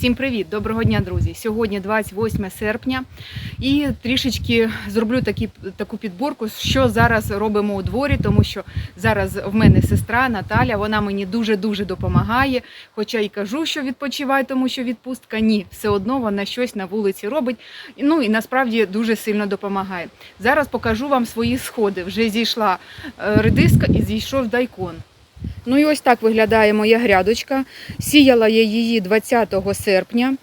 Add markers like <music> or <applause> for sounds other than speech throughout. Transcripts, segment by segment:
Всім привіт! Доброго дня, друзі! Сьогодні 28 серпня і трішечки зроблю такі, таку підборку, що зараз робимо у дворі, тому що зараз в мене сестра Наталя, вона мені дуже-дуже допомагає. Хоча і кажу, що відпочивай, тому що відпустка ні, все одно вона щось на вулиці робить. Ну і насправді дуже сильно допомагає. Зараз покажу вам свої сходи. Вже зійшла е, редиска і зійшов дайкон. Ну і ось так виглядає моя грядочка. Сіяла я її 20 серпня.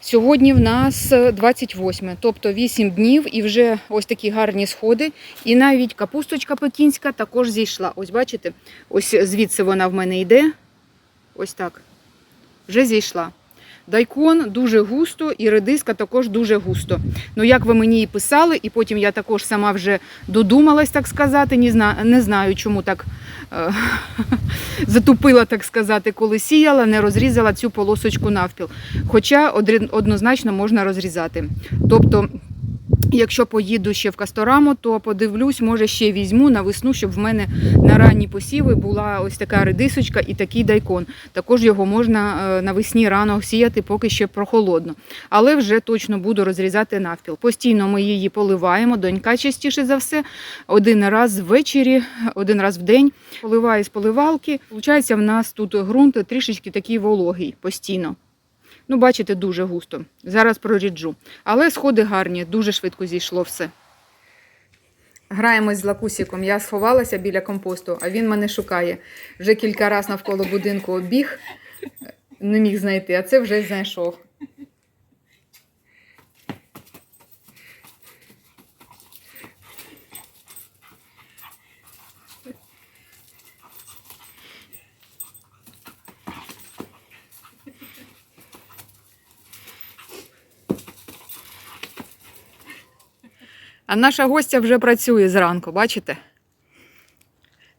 Сьогодні в нас 28, тобто 8 днів і вже ось такі гарні сходи. І навіть капусточка пекінська також зійшла. Ось бачите, ось звідси вона в мене йде. Ось так. Вже зійшла. Дайкон дуже густо і редиска також дуже густо. Ну, як ви мені і писали, і потім я також сама вже додумалась, так сказати. Не знаю, не знаю чому так е, <laughs> затупила, так сказати, коли сіяла, не розрізала цю полосочку навпіл. Хоча однозначно можна розрізати. Тобто, якщо поїду ще в Кастораму, то подивлюсь, може ще візьму на весну, щоб в мене на ранні посіви була ось така редисочка і такий дайкон. Також його можна е, навесні рано сіяти, поки ще прохолодно. Але вже точно буду розрізати навпіл. Постійно ми її поливаємо, донька частіше за все, один раз ввечері, один раз в день. Поливаю з поливалки. Получається, в нас тут ґрунт трішечки такий вологий постійно. Ну, бачите, дуже густо. Зараз проріджу. Але сходи гарні, дуже швидко зійшло все. Граємось з лакусіком. Я сховалася біля компосту, а він мене шукає. Вже кілька разів навколо будинку обіг, не міг знайти, а це вже знайшов. А наша гостя вже працює зранку, бачите?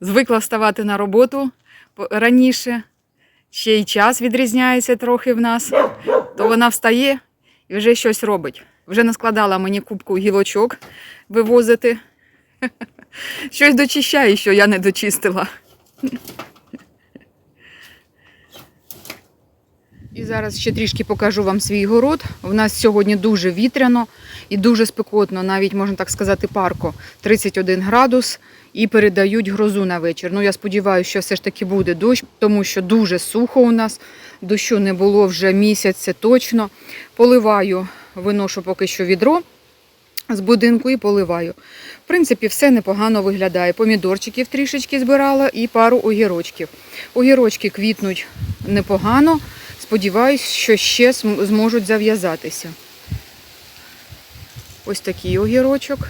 Звикла вставати на роботу раніше, ще й час відрізняється трохи в нас, то вона встає і вже щось робить. Вже наскладала мені кубку гілочок вивозити. <laughs> Щось дочищає, що я не дочистила. І зараз ще трішки покажу вам свій город. У нас сьогодні дуже вітряно і дуже спекотно, навіть можна так сказати, парко 31 градус і передають грозу на вечір. Ну я сподіваюся, що все ж таки буде дощ, тому що дуже сухо у нас. Дощу не було вже місяць, це точно. Поливаю, виношу поки що відро з будинку і поливаю. В принципі, все непогано виглядає. Помідорчиків трішечки збирала і пару огірочків. Огірочки квітнуть непогано. Сподіваюсь, що ще зможуть зав'язатися. Ось такий огірочок.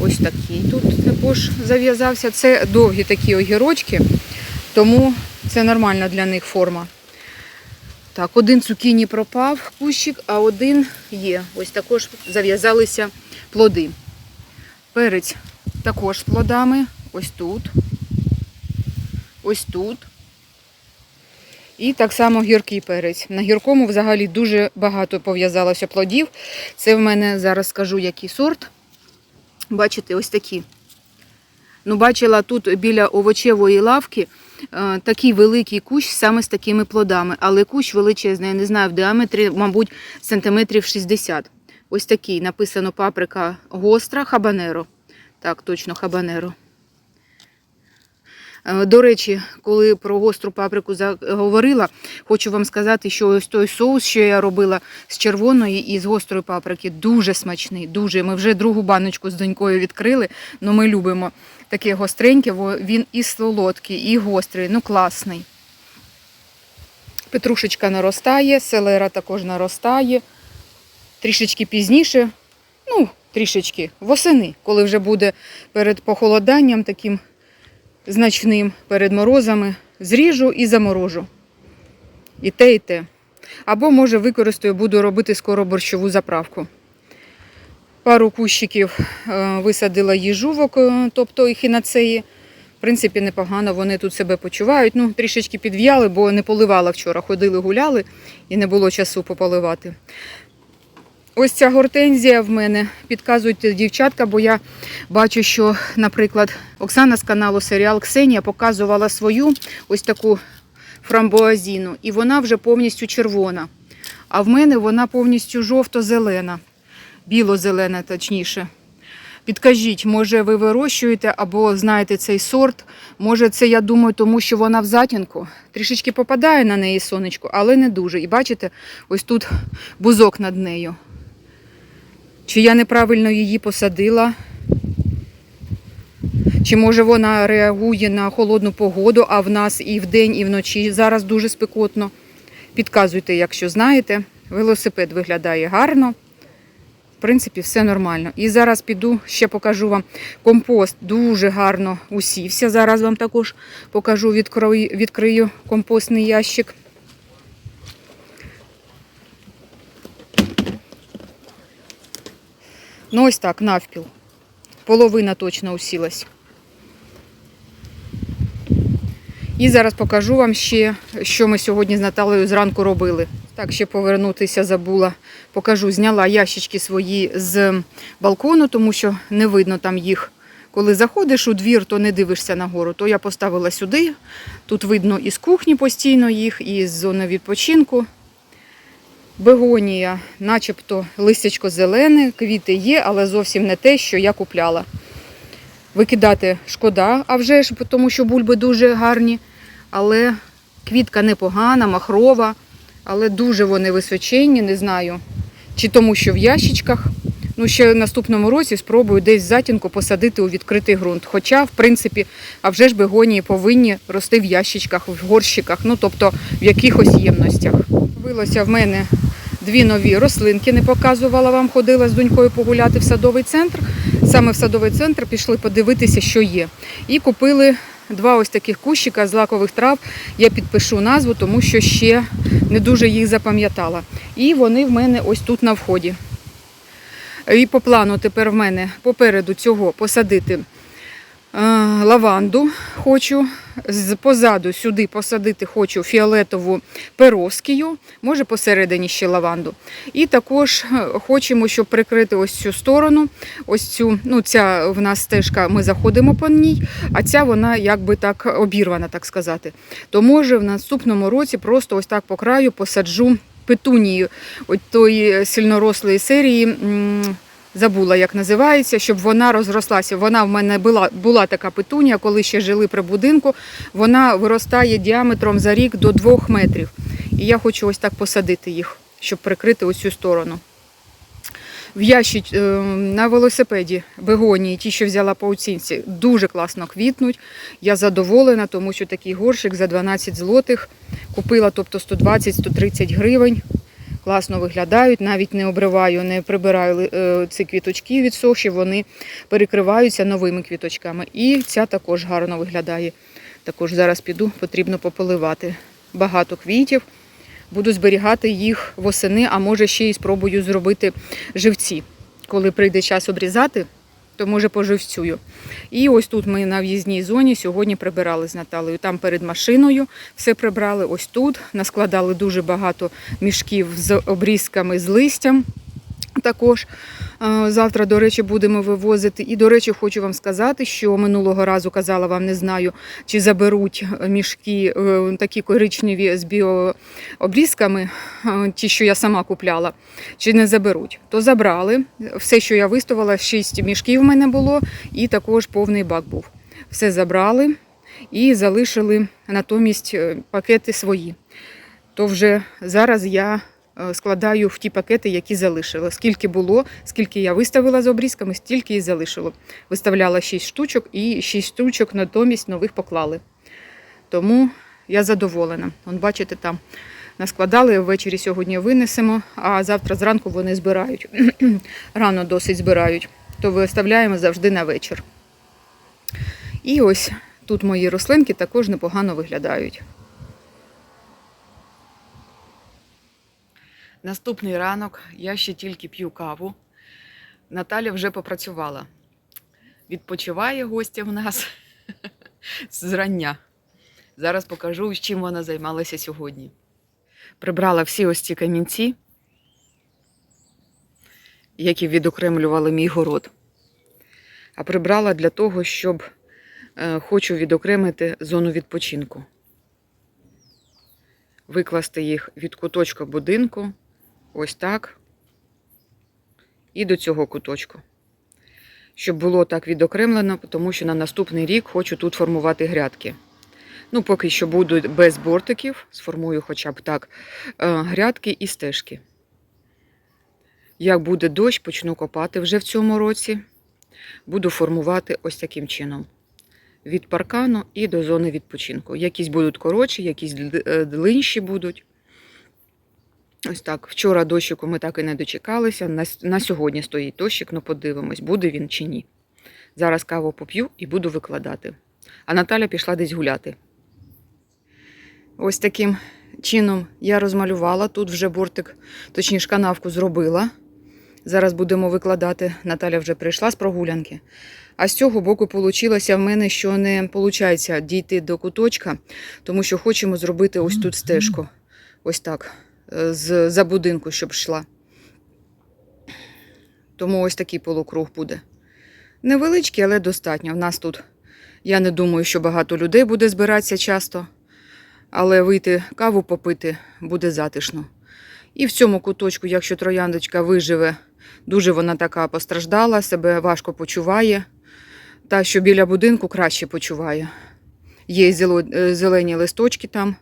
Ось такий тут також зав'язався. Це довгі такі огірочки, тому це нормальна для них форма. Так, один цукіні пропав кущик, а один є. Ось також зав'язалися плоди. Перець також з плодами. Ось тут. Ось тут. І так само гіркий перець. На гіркому взагалі дуже багато пов'язалося плодів. Це в мене зараз скажу, який сорт. Бачите, ось такі. Ну, бачила тут біля овочевої лавки е, такий великий кущ саме з такими плодами. Але кущ величезний, я не знаю, в діаметрі, мабуть, сантиметрів 60. Ось такий. Написано паприка гостра, хабанеро. Так, точно хабанеро. Е, До речі, коли про гостру паприку заговорила, хочу вам сказати, що ось той соус, що я робила з червоної і з гострої паприки, дуже смачний. Дуже. Ми вже другу баночку з донькою відкрили, але ми любимо таке гостреньке, бо він і солодкий, і гострий, ну класний. Петрушечка наростає, селера також наростає. Трішечки пізніше, ну, трішечки восени, коли вже буде перед похолоданням таким значним перед морозами, зріжу і заморожу. І те, і те. Або, може, використаю, буду робити скоро борщову заправку. Пару кущиків е, висадила їжувок, тобто ехінацеї. В принципі, непогано вони тут себе почувають. Ну, трішечки підв'яли, бо не поливала вчора. Ходили, гуляли і не було часу пополивати. Ось ця гортензія в мене. Підказуйте дівчатка, бо я бачу, що, наприклад, Оксана з каналу Серіал Ксенія показувала свою ось таку фрамбуазіну, і вона вже повністю червона. А в мене вона повністю жовто-зелена, біло-зелена, точніше. Підкажіть, може ви вирощуєте або знаєте цей сорт? Може, це я думаю, тому що вона в затінку. Трішечки попадає на неї сонечко, але не дуже. І бачите, ось тут бузок над нею. Чи я неправильно її посадила? Чи може вона реагує на холодну погоду, а в нас і вдень, і вночі зараз дуже спекотно. Підказуйте, якщо знаєте. Велосипед виглядає гарно. В принципі, все нормально. І зараз піду, ще покажу вам компост. Дуже гарно усівся. Зараз вам також покажу, відкрию, відкрию компостний ящик. Ну, ось так, навпіл. Половина точно усілась. І зараз покажу вам ще, що ми сьогодні з Наталею зранку робили. Так, ще повернутися забула. Покажу, зняла ящички свої з балкону, тому що не видно там їх. Коли заходиш у двір, то не дивишся нагору. То я поставила сюди. Тут видно із кухні постійно їх, і з зони відпочинку. Бегонія, начебто листячко зелене, квіти є, але зовсім не те, що я купляла. Викидати шкода, а вже ж, тому що бульби дуже гарні. Але квітка непогана, махрова, але дуже вони височенні, не знаю. Чи тому, що в ящичках. Ну, ще наступному році спробую десь затінку посадити у відкритий ґрунт. Хоча, в принципі, а вже ж бегонії повинні рости в ящичках, в горщиках, ну тобто в якихось ємностях. Вилося в мене дві нові рослинки, не показувала вам, ходила з донькою погуляти в садовий центр. Саме в садовий центр пішли подивитися, що є. І купили два ось таких кущика з лакових трав. Я підпишу назву, тому що ще не дуже їх запам'ятала. І вони в мене ось тут на вході. І по плану тепер в мене попереду цього посадити е, лаванду хочу. Позаду сюди посадити хочу фіолетову пероскію, може посередині ще лаванду. І також е, хочемо, щоб прикрити ось цю сторону. Ось цю, ну ця в нас стежка, ми заходимо по ній, а ця вона якби так обірвана, так сказати. То може в наступному році просто ось так по краю посаджу петунію от тої сильнорослої серії. Забула, як називається, щоб вона розрослася. Вона в мене була, була така петунія, коли ще жили при будинку. Вона виростає діаметром за рік до 2 метрів. І я хочу ось так посадити їх, щоб прикрити ось цю сторону. В ящич е, на велосипеді бегонії, ті, що взяла по оцінці, дуже класно квітнуть. Я задоволена, тому що такий горшик за 12 злотих купила, тобто 120-130 гривень. Класно виглядають, навіть не обриваю, не прибираю е, ці квіточки відсохші, вони перекриваються новими квіточками. І ця також гарно виглядає. Також зараз піду, потрібно пополивати. Багато квітів. Буду зберігати їх восени, а може ще й спробую зробити живці. Коли прийде час обрізати, то може поживцюю. І ось тут ми на в'їзній зоні сьогодні прибирали з Наталею. Там перед машиною все прибрали. Ось тут наскладали дуже багато мішків з обрізками з листям. Також Е, завтра, до речі, будемо вивозити. І, до речі, хочу вам сказати, що минулого разу казала вам, не знаю, чи заберуть мішки е, такі коричневі з біообрізками, е, ті, що я сама купляла, чи не заберуть. То забрали. Все, що я виставила, 6 мішків в мене було, і також повний бак був. Все забрали і залишили натомість пакети свої. То вже зараз я складаю в ті пакети, які залишила. Скільки було, скільки я виставила з обрізками, стільки і залишило. Виставляла 6 штучок і 6 штучок натомість нових поклали. Тому я задоволена. Вон, бачите, там наскладали, ввечері сьогодні винесемо, а завтра зранку вони збирають. <clears throat> Рано досить збирають, то виставляємо завжди на вечір. І ось тут мої рослинки також непогано виглядають. Наступний ранок я ще тільки п'ю каву. Наталя вже попрацювала. Відпочиває гостя в нас зрання. Зараз покажу, чим вона займалася сьогодні. Прибрала всі ось ці камінці, які відокремлювали мій город. А прибрала для того, щоб е, хочу відокремити зону відпочинку. викласти їх від куточка будинку, ось так, і до цього куточку. Щоб було так відокремлено, тому що на наступний рік хочу тут формувати грядки. Ну, поки що буду без бортиків, сформую хоча б так е, грядки і стежки. Як буде дощ, почну копати вже в цьому році. Буду формувати ось таким чином. Від паркану і до зони відпочинку. Якісь будуть коротші, якісь е, длинші будуть. Ось так. Вчора дощику ми так і не дочекалися. На, на сьогодні стоїть дощик, ну подивимось, буде він чи ні. Зараз каву поп'ю і буду викладати. А Наталя пішла десь гуляти. Ось таким чином я розмалювала. Тут вже бортик, точніше, канавку зробила. Зараз будемо викладати. Наталя вже прийшла з прогулянки. А з цього боку вийшло в мене, що не виходить дійти до куточка, тому що хочемо зробити ось тут стежку. Ось так. Е, З, за будинку, щоб йшла. Тому ось такий полукруг буде. Невеличкий, але достатньо. В нас тут, я не думаю, що багато людей буде збиратися часто, але вийти каву попити буде затишно. І в цьому куточку, якщо трояндочка виживе, дуже вона така постраждала, себе важко почуває. Та, що біля будинку краще почуває. Є е, зелені листочки там,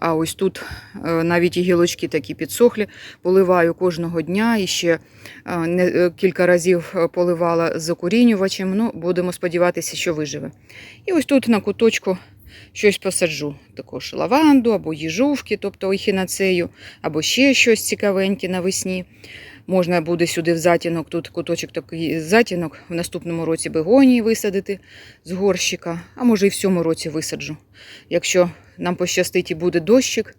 а ось тут е, навіть і гілочки такі підсохлі. Поливаю кожного дня і ще е, е, кілька разів поливала з окорінювачем. Ну, будемо сподіватися, що виживе. І ось тут на куточку щось посаджу. Також лаванду або їжувки, тобто ехінацею, або ще щось цікавеньке навесні. Можна буде сюди в затінок, тут куточок такий затінок, в наступному році бегонії висадити з горщика, а може і в цьому році висаджу. Якщо нам пощастить і буде дощик,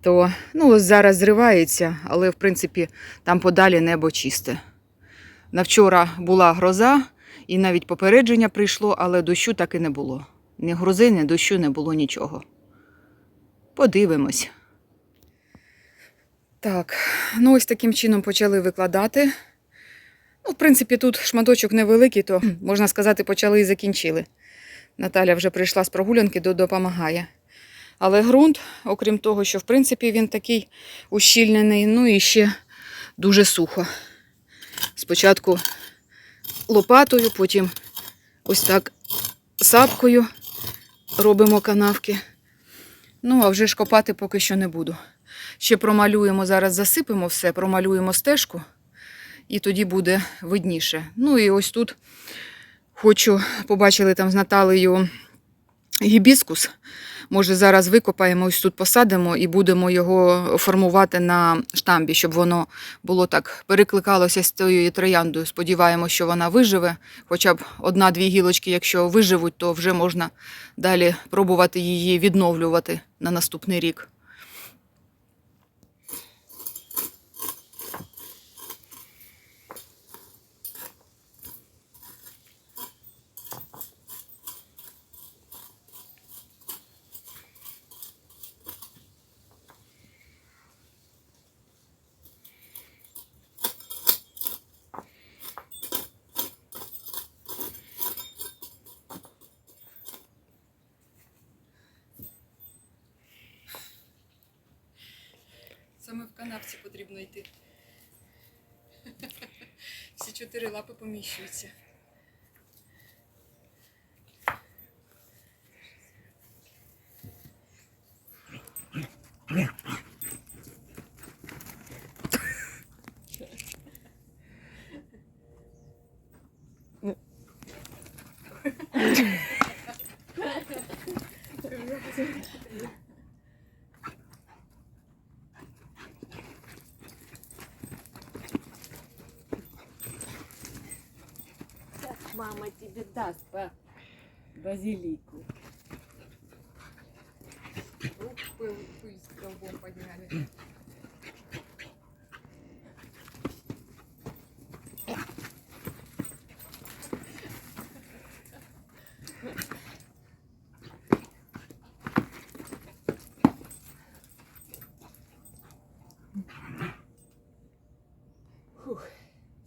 то ну, ось зараз зривається, але в принципі там подалі небо чисте. На вчора була гроза, і навіть попередження прийшло, але дощу так і не було. Ні грози, ні дощу не було нічого. Подивимось. Так, ну ось таким чином почали викладати. Ну, в принципі, тут шматочок невеликий, то можна сказати, почали і закінчили. Наталя вже прийшла з прогулянки, допомагає. Але ґрунт, окрім того, що в принципі він такий ущільнений, ну і ще дуже сухо. Спочатку лопатою, потім ось так сапкою робимо канавки. Ну, а вже ж копати поки що не буду. Ще промалюємо, зараз засипемо все, промалюємо стежку, і тоді буде видніше. Ну і ось тут хочу, побачили там з Наталею гібіскус. Може, зараз викопаємо, ось тут посадимо і будемо його формувати на штамбі, щоб воно було так, перекликалося з тією трояндою. Сподіваємося, що вона виживе. Хоча б одна-дві гілочки, якщо виживуть, то вже можна далі пробувати її відновлювати на наступний рік. Саме в канавці потрібно йти. <laughs> Всі чотири лапи поміщуються. Мама по базилику. Пыл, пыль с столбом подняли.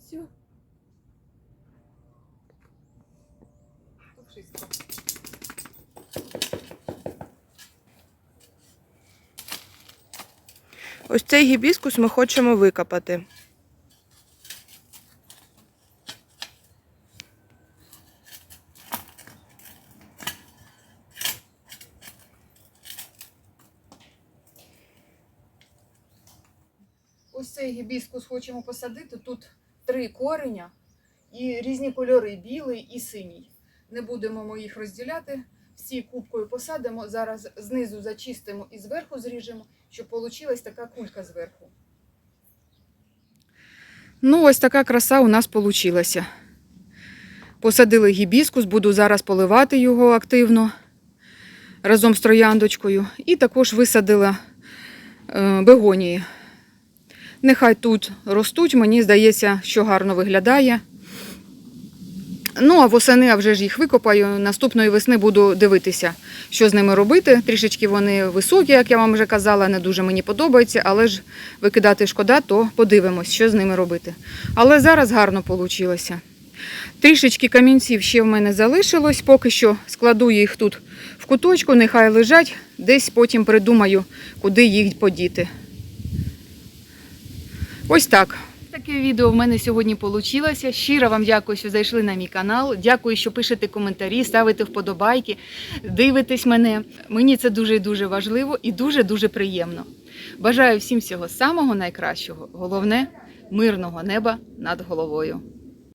Все. Пушистко. Ось цей гібіскус ми хочемо викопати. Ось цей гібіскус хочемо посадити. Тут три кореня і різні кольори білий і синій. Не будемо ми їх розділяти. Всі кубкою посадимо. Зараз знизу зачистимо і зверху зріжемо, щоб вийшла така кулька зверху. Ну, ось така краса у нас вийшла. Посадили гібіскус, буду зараз поливати його активно разом з трояндочкою. І також висадила е, бегонії. Нехай тут ростуть, мені здається, що гарно виглядає. Ну, а восени, а вже ж їх викопаю. Наступної весни буду дивитися, що з ними робити. Трішечки вони високі, як я вам вже казала, не дуже мені подобається, але ж викидати шкода, то подивимось, що з ними робити. Але зараз гарно вийшло. Трішечки камінців ще в мене залишилось, поки що складу їх тут в куточку, нехай лежать, десь потім придумаю, куди їх подіти. Ось так. Таке відео в мене сьогодні вийшло. Щиро вам дякую, що зайшли на мій канал. Дякую, що пишете коментарі, ставите вподобайки, дивитесь мене. Мені це дуже і дуже важливо і дуже дуже приємно. Бажаю всім всього самого найкращого. Головне мирного неба над головою.